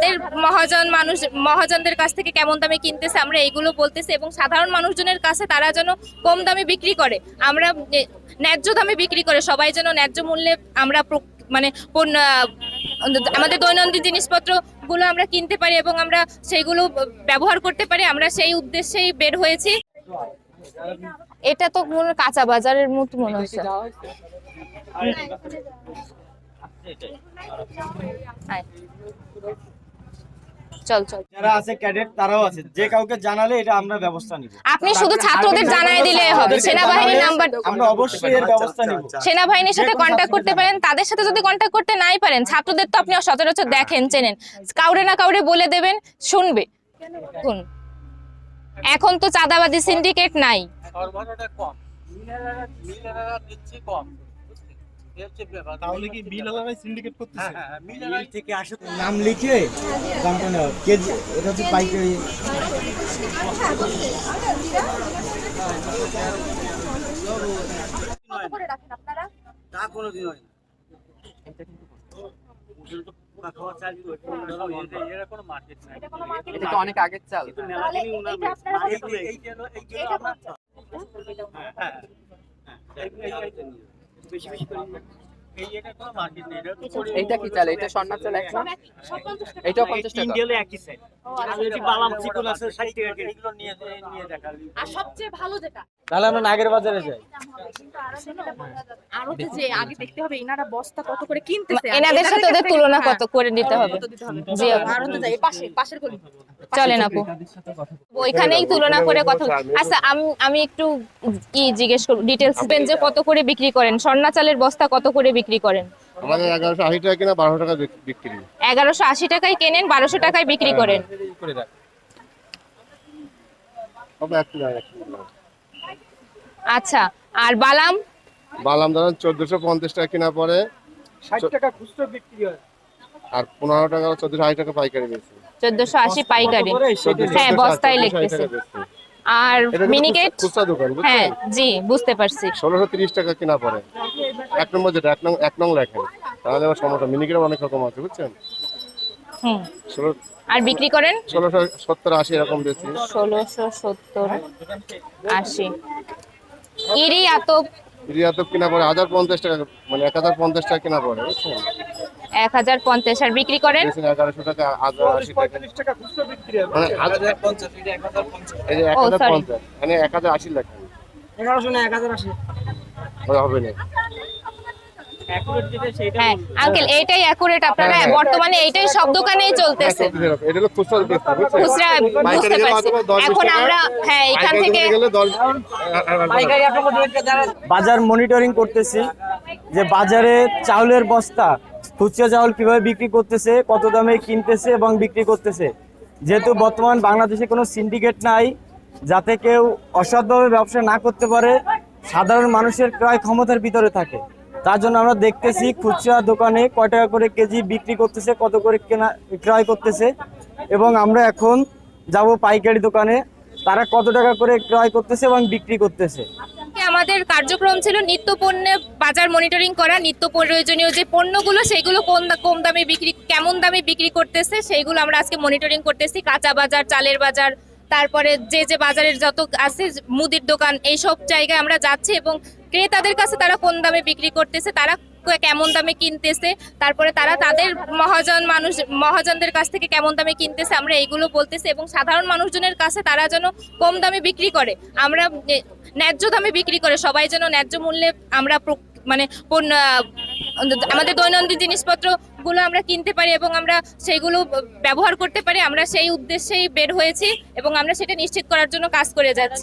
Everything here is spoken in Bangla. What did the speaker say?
তাদের মহাজন মানুষ মহাজনদের কাছ থেকে কেমন দামে কিনতেছে আমরা এইগুলো বলতেছি এবং সাধারণ মানুষজনের কাছে তারা যেন কম দামে বিক্রি করে আমরা ন্যায্য দামে বিক্রি করে সবাই যেন ন্যায্য মূল্যে আমরা মানে আমাদের দৈনন্দিন জিনিসপত্রগুলো আমরা কিনতে পারি এবং আমরা সেইগুলো ব্যবহার করতে পারি আমরা সেই উদ্দেশ্যেই বের হয়েছি এটা তো মনে কাঁচা বাজারের মতো মনে হচ্ছে। চল চল। যারা আছে ক্যাডেট তারাও আছে। যে কাউকে জানালে এটা আমরা ব্যবস্থা নিব। আপনি শুধু ছাত্রদের জানাই দিলে হবে। সেনাবাহিনীর নাম্বার আমরা অবশ্যই এর ব্যবস্থা নিব। সেনাবাহিনীর সাথে কন্ট্যাক্ট করতে পারেন তাদের সাথে যদি কন্ট্যাক্ট করতে নাই পারেন ছাত্রদের তো আপনি সচরাচর দেখেন চেনেন। কাউরে না কাউরে বলে দেবেন শুনবে। এখন তো চাঁদাবাজি সিন্ডিকেট নাই। কম। দিচ্ছে কম। তাহলে কি বিল আলাদাই সিন্ডিকেট করতেছে হ্যাঁ হ্যাঁ থেকে আসে নাম লিখে দামটা নেওয়া কেজি এটা হচ্ছে পাইকারি তা কোনোদিন হয় না এরা কোনো মার্কেট নাই এটা তো অনেক আগের চাল মেলা হ্যাঁ, বেশি বেশি করে এটা কি চাল? এটা স্বর্ণার চাল একশো? এটাও পঞ্চাশ টাকা? একই সাইজ আর এই যে বালাম চিকুন আছে 60 টাকা নিয়ে নিয়ে দেখা। আর সবচেয়ে ভালো যেটা তাহলে আমরা নাগের বাজারে যাই। আরও যে আগে দেখতে হবে এনারা বস্তা কত করে কিনতেছে। এনাদের সাথে ওদের তুলনা হ্যাঁ, কত করে নিতে হবে। জি আরও তো যাই পাশে পাশের গলি। চলেন আপু। ওইখানেই তুলনা করে কথা আচ্ছা আমি আমি একটু কি জিজ্ঞেস করব? ডিটেলস দিবেন যে কত করে বিক্রি করেন। স্বর্ণা চালের বস্তা কত করে বিক্রি করেন? আমাদের টাকা কিনা টাকা বিক্রি। টাকায় কেনেন বারোশো টাকায় বিক্রি করেন। আচ্ছা আর বালাম? বালাম ধরেন চোদ্দশো পঞ্চাশ টাকা কিনা পরে ষাট টাকা খুচরো বিক্রি হয়। আর পনেরো টাকা চোদ্দশো আশি টাকা পাইকারি বেশি। চোদ্দশো আশি পাইকারি। হ্যাঁ বস্তায় লিখতেছে আর মিনিকেট হ্যাঁ জি বুঝতে পারছি। ষোলোশো তিরিশ টাকা কিনা পরে এক নম্বর যেটা এক নং এক নং লেখেন। তাহলে আমার সমস্যা মিনিকেট অনেক রকম আছে বুঝছেন? হুম। আর বিক্রি করেন? ষোলোশো সত্তর আশি এরকম বেশি। ষোলোশো সত্তর আশি। ইরি এত ইরিয়া তো কিনা পরে হাজার পঞ্চাশ টাকা মানে এক হাজার পঞ্চাশ টাকা কিনা পরে বুঝছেন? এক হাজার পঞ্চাশ আর বিক্রি করেন? হয় মানে মানে হ্যাঁ আঙ্কেল এইটাই অ্যাকুরেট আপনারা। হ্যাঁ, হ্যাঁ। বর্তমানে এইটাই সব দোকানেই চলতেছে। খুচরা বুঝতে পারছি এখন আমরা হ্যাঁ এখান থেকে বাজার মনিটরিং করতেছি যে বাজারে চাউলের বস্তা খুচরা চাউল কীভাবে বিক্রি করতেছে, কত দামে কিনতেছে এবং বিক্রি করতেছে। যেহেতু বর্তমান বাংলাদেশে কোনো সিন্ডিকেট নাই, যাতে কেউ অসৎভাবে ব্যবসা না করতে পারে, সাধারণ মানুষের ক্রয় ক্ষমতার ভিতরে থাকে। তার জন্য আমরা দেখতেছি খুচরা দোকানে কয় টাকা করে কেজি বিক্রি করতেছে, কত করে কেনা, ক্রয় করতেছে। এবং আমরা এখন যাব পাইকারি দোকানে, তারা কত টাকা করে ক্রয় করতেছে এবং বিক্রি করতেছে। আমাদের কার্যক্রম ছিল নিত্য পণ্যের বাজার মনিটরিং করা, নিত্য প্রয়োজনীয় যে পণ্যগুলো সেইগুলো কোন কম দামে বিক্রি, কেমন দামে বিক্রি করতেছে সেইগুলো আমরা আজকে মনিটরিং করতেছি। কাঁচা বাজার, চালের বাজার, তারপরে যে যে বাজারের যত আছে, মুদির দোকান, এইসব জায়গায় আমরা যাচ্ছি এবং ক্রেতাদের কাছে তারা কোন দামে বিক্রি করতেছে, তারা কেমন দামে কিনতেছে, তারপরে তারা তাদের মহাজন মানুষ, মহাজনদের কাছ থেকে কেমন দামে কিনতেছে, আমরা এইগুলো বলতেছি এবং সাধারণ মানুষজনের কাছে তারা যেন কম দামে বিক্রি করে। আমরা ন্যায্য দামে বিক্রি করে, সবাই যেন ন্যায্য মূল্যে আমরা মানে আমাদের দৈনন্দিন জিনিসপত্রগুলো আমরা কিনতে পারি এবং আমরা সেইগুলো ব্যবহার করতে পারি, আমরা সেই উদ্দেশ্যেই বের হয়েছি এবং আমরা সেটা নিশ্চিত করার জন্য কাজ করে যাচ্ছি।